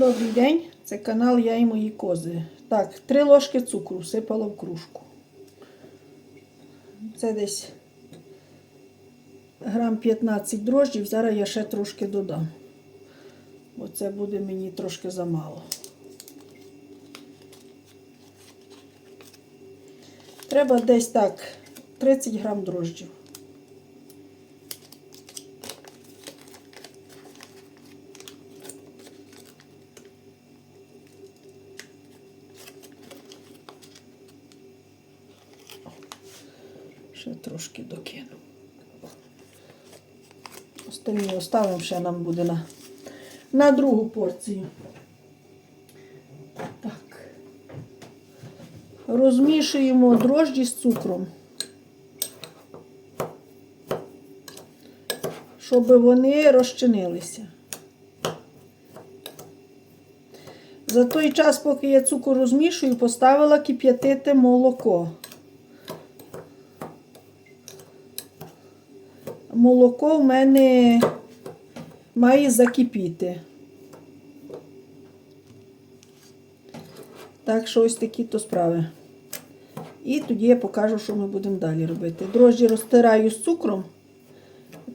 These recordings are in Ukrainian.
Добрий день, це канал Я і мої кози. Так, три ложки цукру всипала в кружку. Це десь грам 15 дрожджів. Зараз я ще трошки додам. Бо це буде мені трошки замало. Треба десь так 30 грам дрожджів. Ще трошки докину. Остальні оставимо, ще нам буде на, на другу порцію. Так. Розмішуємо дрожджі з цукром. Щоб вони розчинилися. За той час, поки я цукор розмішую, поставила кип'ятити молоко. Молоко в мене має закипіти. Так що ось такі то справи. І тоді я покажу, що ми будемо далі робити. Дрожджі розтираю з цукром.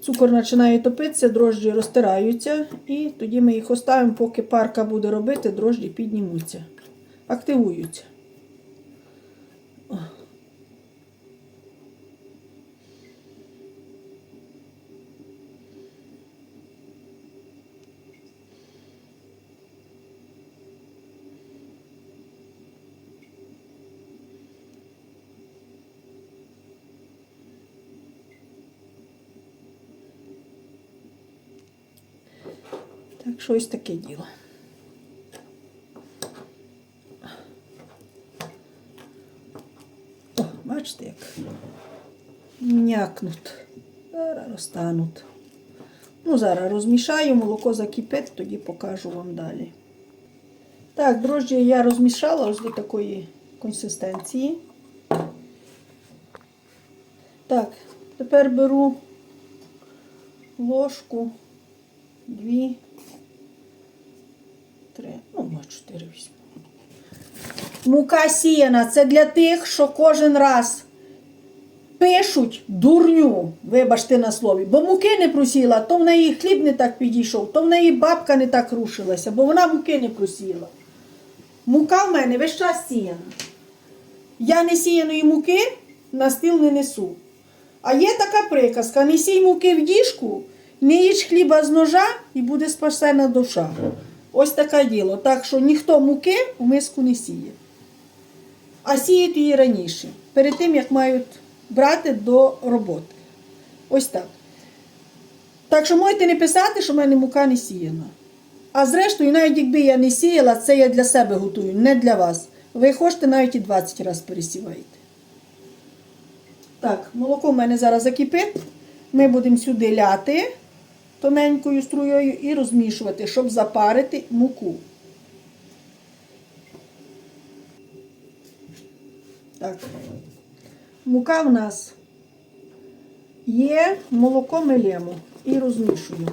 Цукор починає топитися, дрожджі розтираються, і тоді ми їх оставимо, поки парка буде робити, дрожджі піднімуться, активуються. Так ось таке діло. О, бачите, як м'якнуть. Зараз розтануть. Ну, зараз розмішаю, молоко закипить, тоді покажу вам далі. Так, дрожджі я розмішала ось до такої консистенції. Так, тепер беру ложку, дві, три, ну, може, чотири візьму. Мука сіяна це для тих, що кожен раз пишуть дурню, вибачте на слові, бо муки не просіла, то в неї хліб не так підійшов, то в неї бабка не так рушилася, бо вона муки не просіла. Мука в мене весь час сіяна. Я не сіяної муки на стіл не несу. А є така приказка: не сій муки в діжку, не їж хліба з ножа і буде спасена душа. Ось таке діло. Так що ніхто муки в миску не сіє. А сіють її раніше, перед тим, як мають брати до роботи. Ось так. Так що можете не писати, що в мене мука не сіяна. А зрештою, навіть якби я не сіяла, це я для себе готую, не для вас. Ви хочете навіть і 20 разів пересіваєте. Так, молоко в мене зараз закипить. Ми будемо сюди ляти тоненькою струєю і розмішувати, щоб запарити муку. Так. Мука в нас є, молоко ми лємо і розмішуємо.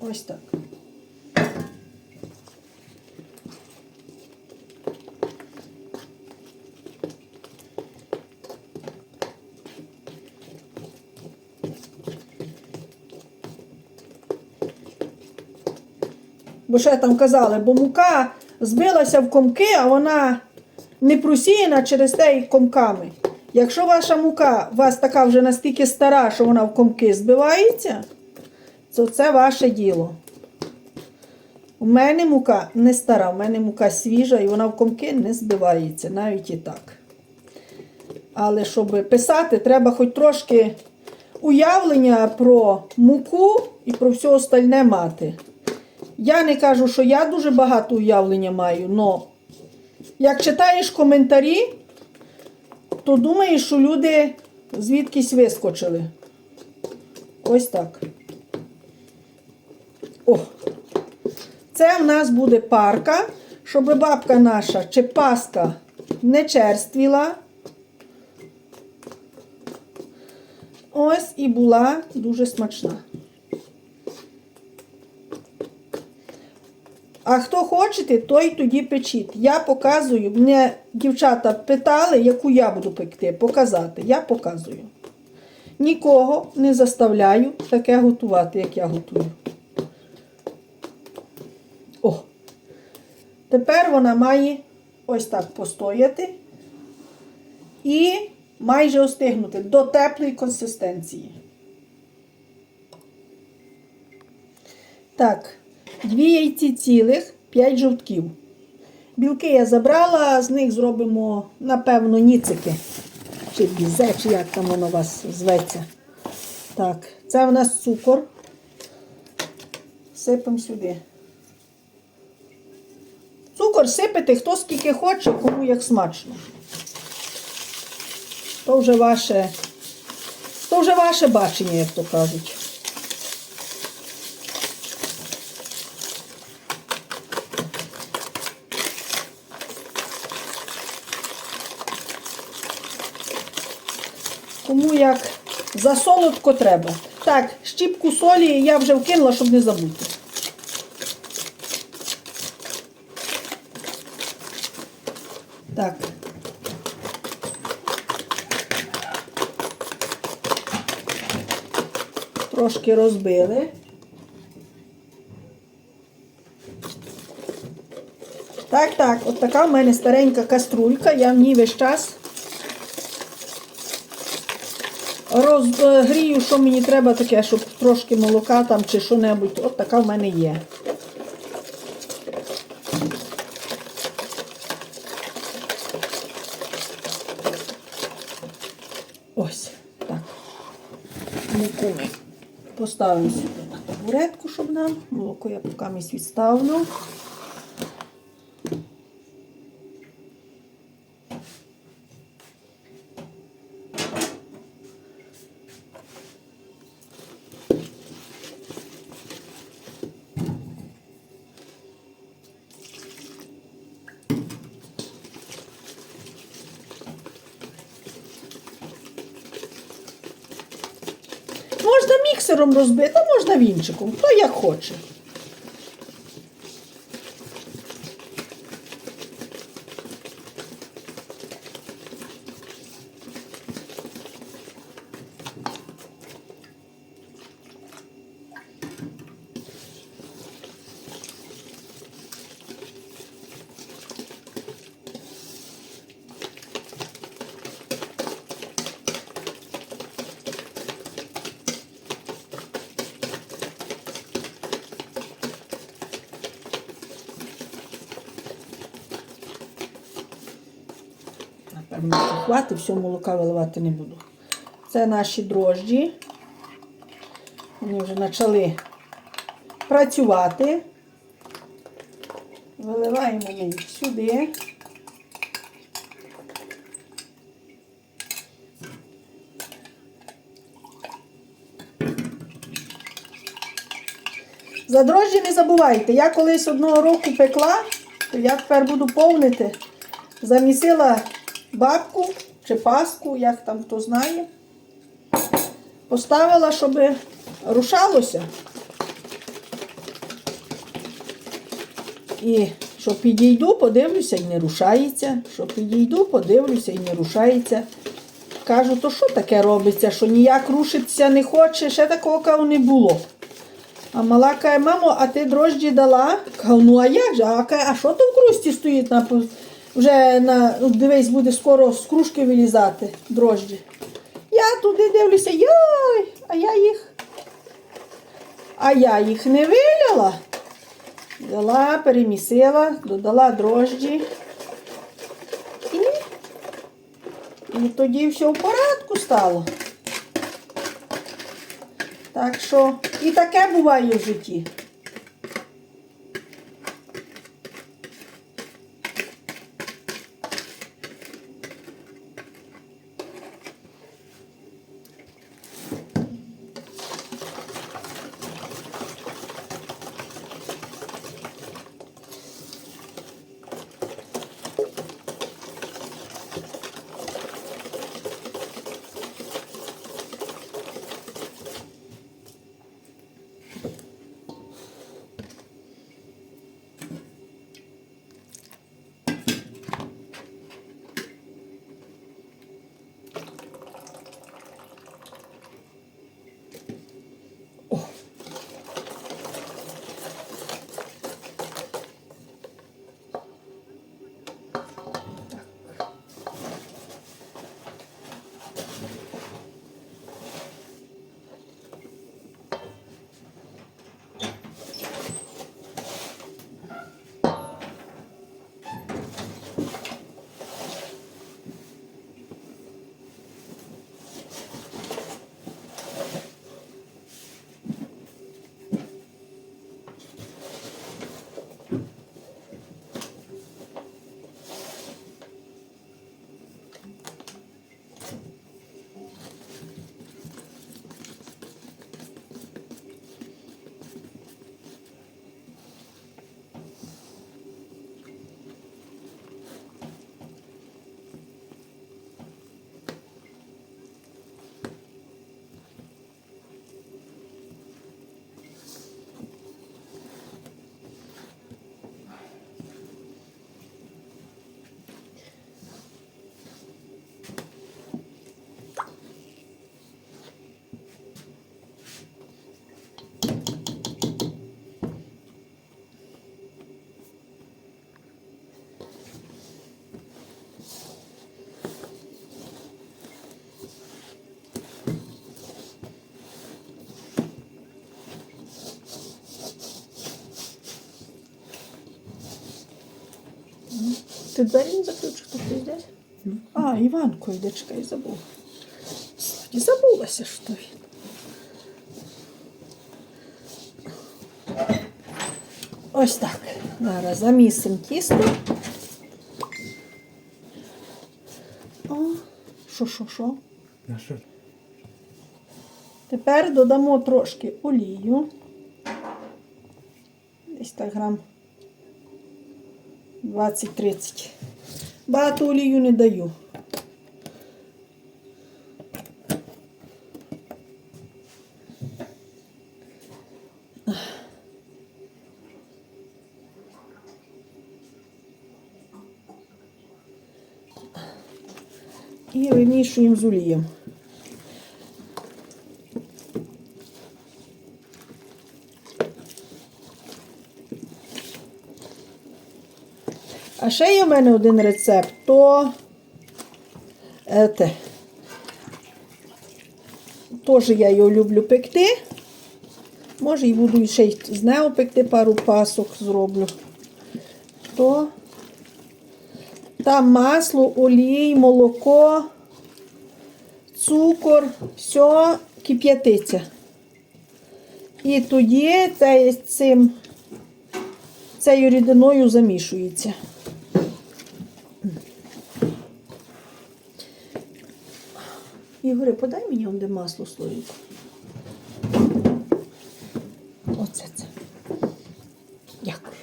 Ось так. Бо ще там казали, бо мука збилася в комки, а вона не просіяна через те і комками. Якщо ваша мука у вас така вже настільки стара, що вона в комки збивається, то це ваше діло. У мене мука не стара, у мене мука свіжа і вона в комки не збивається, навіть і так. Але щоб писати, треба хоч трошки уявлення про муку і про все остальне мати. Я не кажу, що я дуже багато уявлення маю, але як читаєш коментарі, то думаєш, що люди звідкись вискочили. Ось так. О! Це в нас буде парка, щоб бабка наша чи паска не черствіла. Ось і була дуже смачна. А хто хочете, той тоді печіть. Я показую. Мене дівчата питали, яку я буду пекти. Показати. Я показую. Нікого не заставляю таке готувати, як я готую. О! Тепер вона має ось так постояти і майже остигнути до теплої консистенції. Так, дві яйці цілих, 5 жовтків. Білки я забрала, з них зробимо, напевно, ніцики. Чи бізе, чи як там воно у вас зветься. Так, це в нас цукор. Сипемо сюди. Цукор сипете хто скільки хоче, кому як смачно. То вже ваше, то вже ваше бачення, як то кажуть. Кому як засолодко треба. Так, щіпку солі я вже вкинула, щоб не забути. Так. Трошки розбили. Так, так, от така в мене старенька каструлька, я в ній весь час розгрію, що мені треба таке, щоб трошки молока там чи що-небудь. От така в мене є. Ось так. Муку ми поставимо сюди на табуретку, щоб нам. Молоко я поки місць відставлю. Можна міксером розбити, а можна вінчиком, хто як хоче. Що хватить, все молока виливати не буду. Це наші дрожджі. Вони вже почали працювати. Виливаємо їх сюди. За дрожжі не забувайте, я колись одного року пекла, то я тепер буду повнити. Замісила бабку чи паску, як там хто знає. Поставила, щоб рушалося. І що підійду, подивлюся і не рушається. Що підійду, подивлюся і не рушається. Кажу, то що таке робиться, що ніяк рушитися не хоче, ще такого каву не було. А мала каже, мамо, а ти дрожджі дала? Кажу, ну а як же? А, що то в крусті стоїть на вже на ну, дивись, буде скоро з кружки вилізати дрожджі. Я туди дивлюся, йой, а я їх. А я їх не виляла. Взяла, перемісила, додала дрожджі. І, і тоді все в порядку стало. Так що і таке буває в житті. Ти двері не закрив, чи хтось йде? А, Іванко йде, чекай, забув. Слухай, Забулася, що він. Ось так. Зараз замісимо тісто. О, що, що, що? На що? Тепер додамо трошки олію. Десь так грам 20-30. Багато олію не даю. І вимішуємо з олієм. А ще є в мене один рецепт, то ете, теж я його люблю пекти. Може і буду ще й з нею пекти пару пасок зроблю. То там масло, олій, молоко, цукор, все кип'ятиться. І тоді це, цим цією рідиною замішується. Ігоре, подай мені онде масло слоїку. Оце це. Дякую.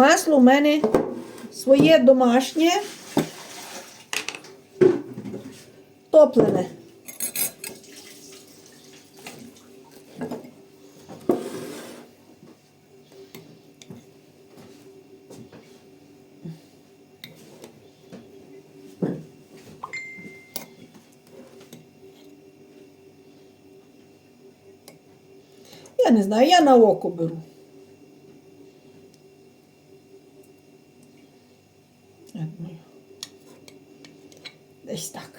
Масло у мене своє домашнє, топлене. Я не знаю, я на око беру. Я думаю, Десь так.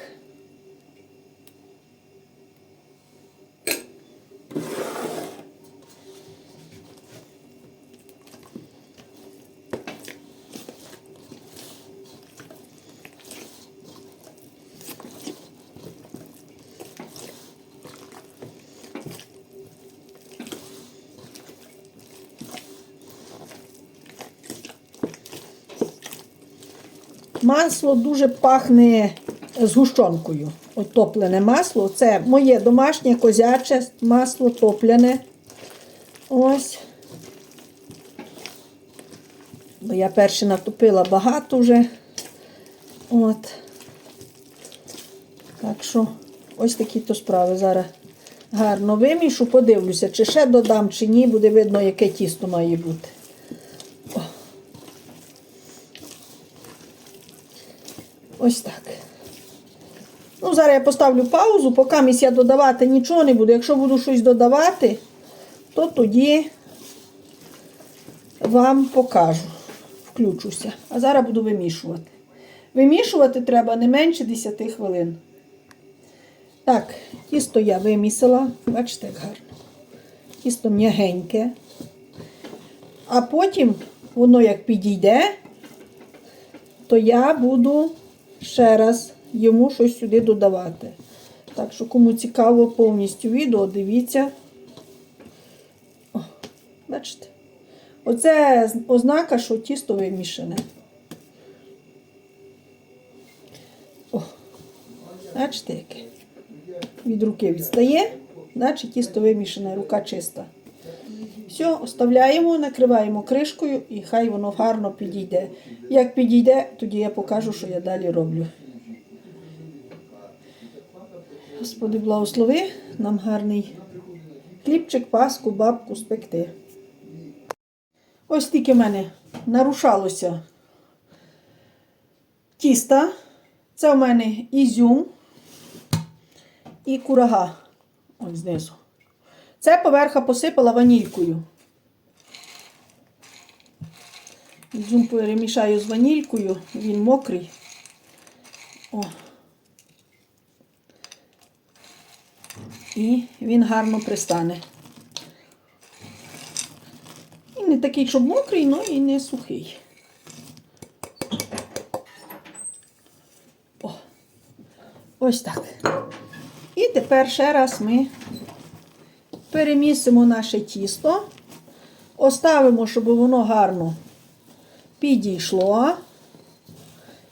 Масло дуже пахне згущенкою. От топлене масло. Це моє домашнє козяче масло топлене. Ось. Бо я перше натопила багато вже. От. Так що, ось такі то справи. Зараз гарно вимішу, подивлюся, чи ще додам, чи ні, буде видно, яке тісто має бути. Ось так. Ну, зараз я поставлю паузу, поки місь я додавати нічого не буду. Якщо буду щось додавати, то тоді вам покажу. Включуся. А зараз буду вимішувати. Вимішувати треба не менше 10 хвилин. Так, тісто я вимісила. Бачите, як гарно. Тісто м'ягеньке. А потім воно як підійде, то я буду ще раз йому щось сюди додавати. Так що, кому цікаво повністю відео, дивіться. О, бачите? Оце ознака, що тісто вимішане. О, бачите, яке? Від руки відстає, значить тісто вимішане, рука чиста. Все, оставляємо, накриваємо кришкою і хай воно гарно підійде. Як підійде, тоді я покажу, що я далі роблю. Господи, благослови нам гарний хлібчик, паску, бабку спекти. Ось тільки в мене нарушалося тіста. Це в мене ізюм і курага. Ось знизу. Це поверха посипала ванількою. Ізюм перемішаю з ванількою, він мокрий. О. І він гарно пристане. І не такий, щоб мокрий, ну і не сухий. О. Ось так. І тепер ще раз ми перемісимо наше тісто, оставимо, щоб воно гарно підійшло.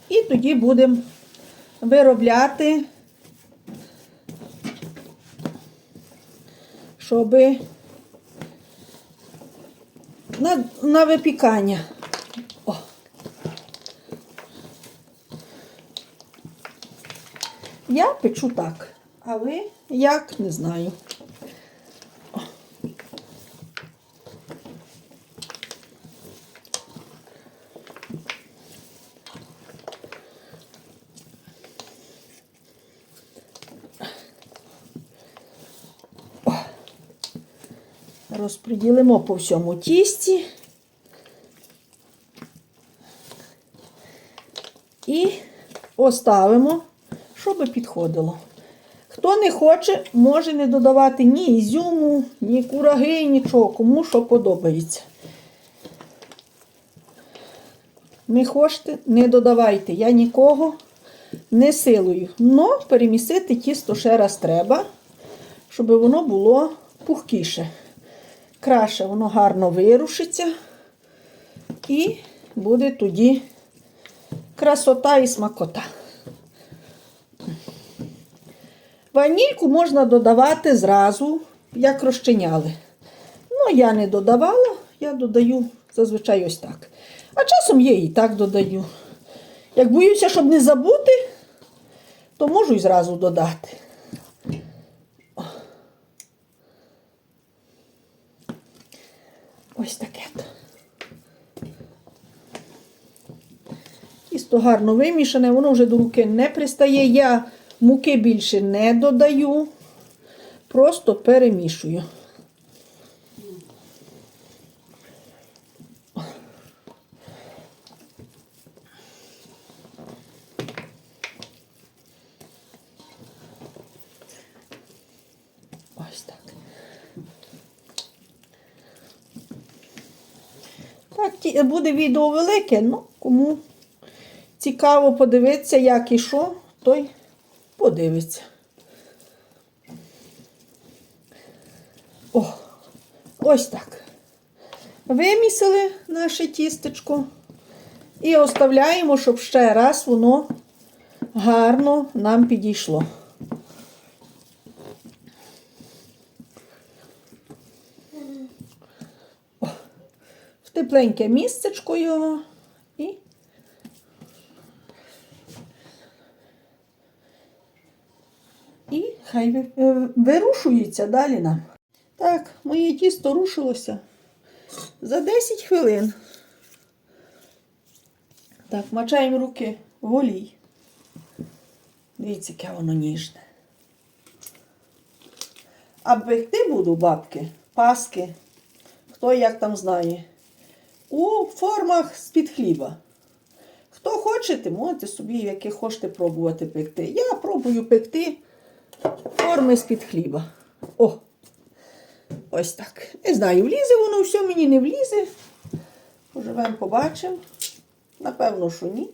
І тоді будемо виробляти, щоб на, на випікання. О. Я печу так, а ви як не знаю. О. О. Розподілимо по всьому тісті. І оставимо, щоб підходило. Хто не хоче, може не додавати ні ізюму, ні кураги, нічого, кому що подобається. Не хочете, не додавайте. Я нікого не силую. Но перемісити тісто ще раз треба, щоб воно було пухкіше. Краще воно гарно вирушиться і буде тоді красота і смакота. Ванільку можна додавати зразу, як розчиняли. Ну, я не додавала, я додаю зазвичай ось так. А часом я і так додаю. Як боюся, щоб не забути, то можу і зразу додати. Ось таке. то. Тісто гарно вимішане, воно вже до руки не пристає. Я муки більше не додаю, просто перемішую. Ось так. Так, ті- буде відео велике, ну кому цікаво подивитися, як і що, той подивиться. О, ось так. Вимісили наше тістечко і оставляємо, щоб ще раз воно гарно нам підійшло. Тепленьке місцечко його і І хай е, вирушується далі нам. Так, моє тісто рушилося за 10 хвилин. Так, мачаємо руки в олій. Дивіться, яке воно ніжне. А пекти буду бабки, паски, хто як там знає, у формах з-під хліба. Хто хочете, можете собі, яке хочете пробувати пекти. Я пробую пекти форми з-під хліба. О! Ось так. Не знаю, влізе воно, все мені не влізе. Поживемо, побачимо. Напевно, що ні.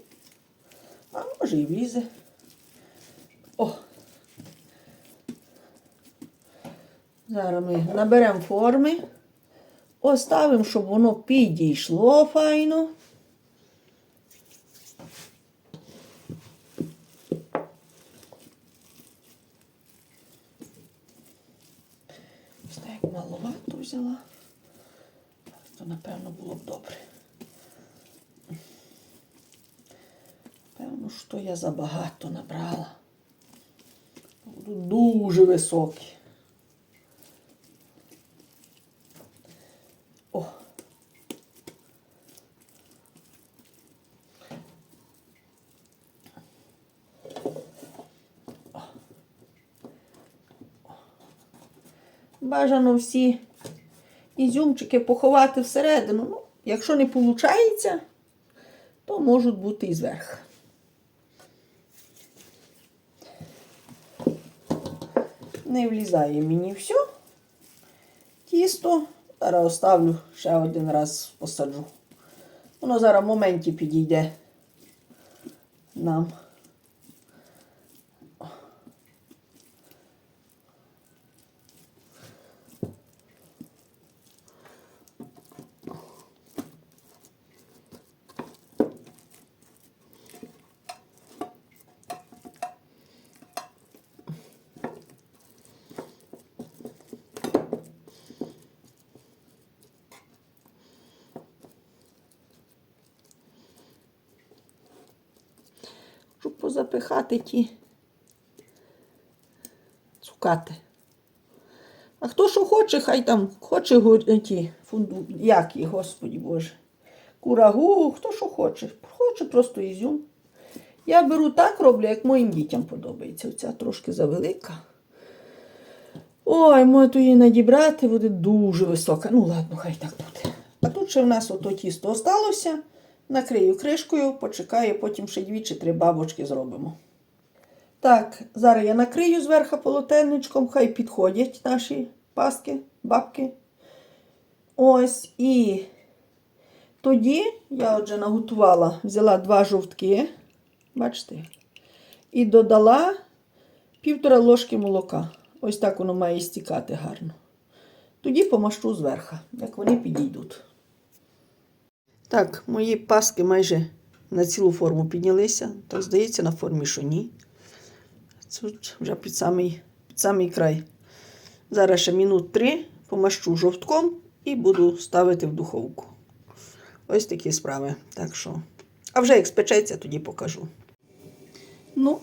А може і влізе. О! Зараз ми наберемо форми, оставимо, щоб воно підійшло файно. Так маловато взяла, то напевно було б добре. Певно, що я забагато набрала. Буду дуже високі. О. бажано всі ізюмчики поховати всередину. Ну, якщо не виходить, то можуть бути і зверху. Не влізає мені все. Тісто. Зараз оставлю ще один раз посаджу. Воно зараз в моменті підійде нам. Позапихати ті цукати. А хто що хоче, хай там хоче ті фунду, як їх, господі Боже. Курагу, хто що хоче. Хоче просто ізюм. Я беру так роблю, як моїм дітям подобається. Оця трошки завелика. Ой, може то її надібрати буде дуже висока. Ну, ладно, хай так буде. А тут ще в нас ото тісто осталося. Накрию кришкою, почекаю, потім ще дві чи три бабочки зробимо. Так, зараз я накрию зверху полотенечком, хай підходять наші паски, бабки. Ось і тоді я отже наготувала, взяла два жовтки, бачите, і додала півтора ложки молока. Ось так воно має стікати гарно. Тоді помащу зверху, як вони підійдуть. Так, мої паски майже на цілу форму піднялися. Так здається, на формі, що ні. Тут вже під самий, під самий край. Зараз ще минут три помащу жовтком і буду ставити в духовку. Ось такі справи. Так що. А вже як спечеться, тоді покажу. Ну,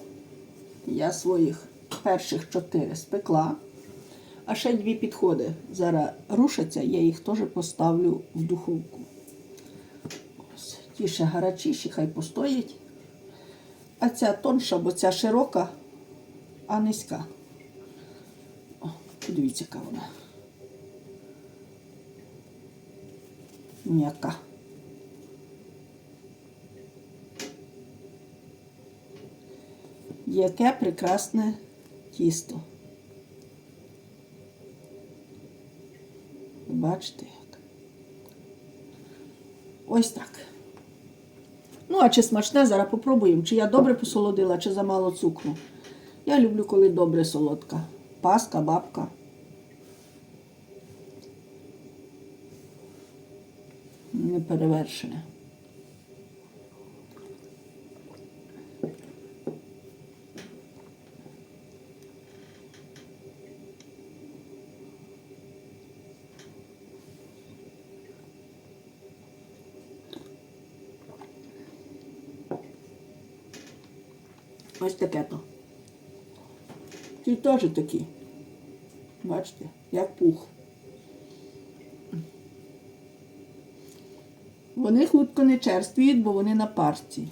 я своїх перших чотири спекла. А ще дві підходи. Зараз рушаться, я їх теж поставлю в духовку. Ті ще гарячіші, хай постоять. А ця тонша, бо ця широка, а низька. О, подивіться, яка вона. М'яка. Яке прекрасне тісто. Бачите як? Ось так. Ну, а чи смачне, зараз попробуємо, чи я добре посолодила, чи замало цукру. Я люблю, коли добре солодка. Паска, бабка. Не перевершене. Ось таке то. Ті теж такі. Бачите, як пух. Вони хутко не черствіють, бо вони на парці.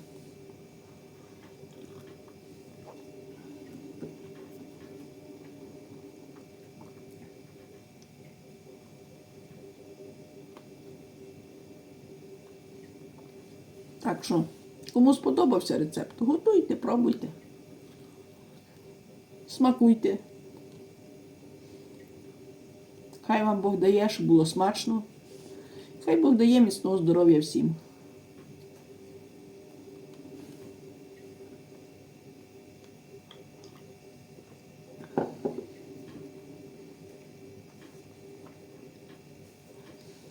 Так що, кому сподобався рецепт, готуйте, пробуйте. Смакуйте. Хай вам Бог дає, щоб було смачно. Хай Бог дає міцного здоров'я всім.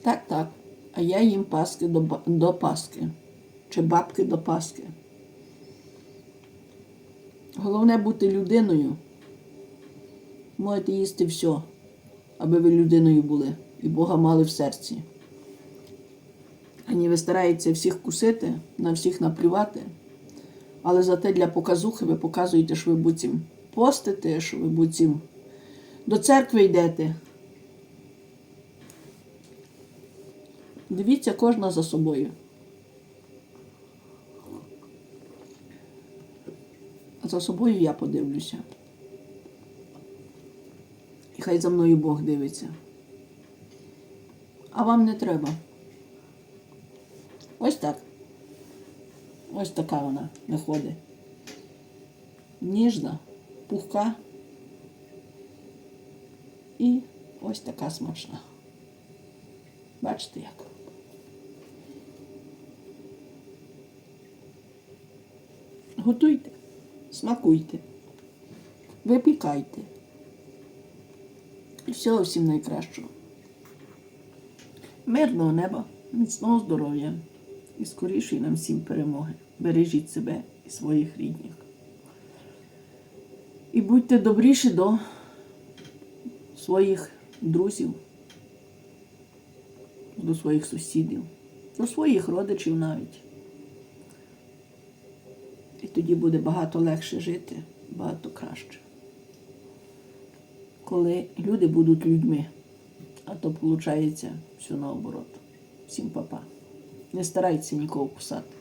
Так, так. А я їм паски до, до паски. Чи бабки до паски. Головне бути людиною. Можете їсти все, аби ви людиною були і Бога мали в серці. А не ви стараєтеся всіх кусити, на всіх наплювати. Але зате для показухи ви показуєте, що ви буцім постите, що ви буцім до церкви йдете. Дивіться кожна за собою. За собою я подивлюся. І хай за мною Бог дивиться. А вам не треба. Ось так. Ось така вона виходить. Ніжна, пухка. І ось така смачна. Бачите як? Готуйте, смакуйте, випікайте. І всього всім найкращого. Мирного неба, міцного здоров'я і скорішої нам всім перемоги. Бережіть себе і своїх рідних. І будьте добріші до своїх друзів, до своїх сусідів, до своїх родичів навіть. І тоді буде багато легше жити, багато краще. Коли люди будуть людьми, а то виходить все наоборот. Всім папа. Не старайтеся нікого кусати.